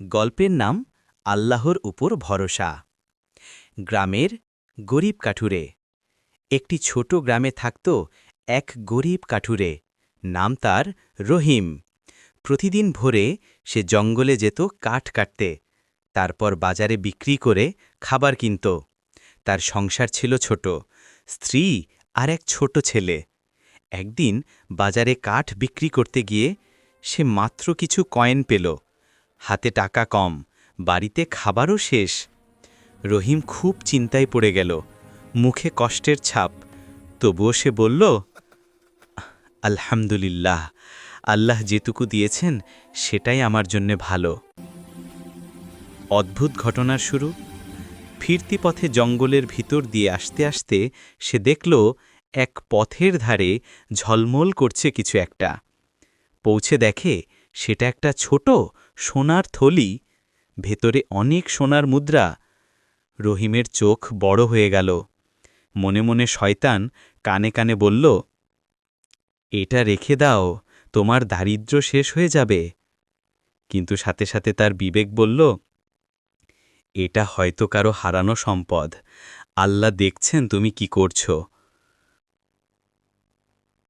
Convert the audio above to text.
গল্পের নাম আল্লাহর উপর ভরসা। গ্রামের গরিব কাঠুরে। একটি ছোট গ্রামে থাকত এক গরিব কাঠুরে, নাম তার রহিম। প্রতিদিন ভোরে সে জঙ্গলে যেত কাঠ কাটতে, তারপর বাজারে বিক্রি করে খাবার কিনত। তার সংসার ছিল ছোট, স্ত্রী আর এক ছোট ছেলে। একদিন বাজারে কাঠ বিক্রি করতে গিয়ে সে মাত্র কিছু কয়েন পেল। হাতে টাকা কম, বাড়িতে খাবারও শেষ। রহিম খুব চিন্তায় পড়ে গেল, মুখে কষ্টের ছাপ। তবুও সে বলল, আলহামদুলিল্লাহ, আল্লাহ যেটুকু দিয়েছেন সেটাই আমার জন্যে ভালো। অদ্ভুত ঘটনার শুরু। ফিরতি পথে জঙ্গলের ভিতর দিয়ে আসতে আসতে সে দেখল, এক পথের ধারে ঝলমল করছে কিছু একটা। পৌঁছে দেখে সেটা একটা ছোট সোনার থলি। ভেতরে অনেক সোনার মুদ্রা। রহিমের চোখ বড় হয়ে গেল। মনে মনে শয়তান কানে কানে বলল, এটা রেখে দাও, তোমার দারিদ্র্য শেষ হয়ে যাবে। কিন্তু সাথে সাথে তার বিবেক বলল, এটা হয়তো কারও হারানো সম্পদ। আল্লাহ দেখছেন তুমি কি করছ।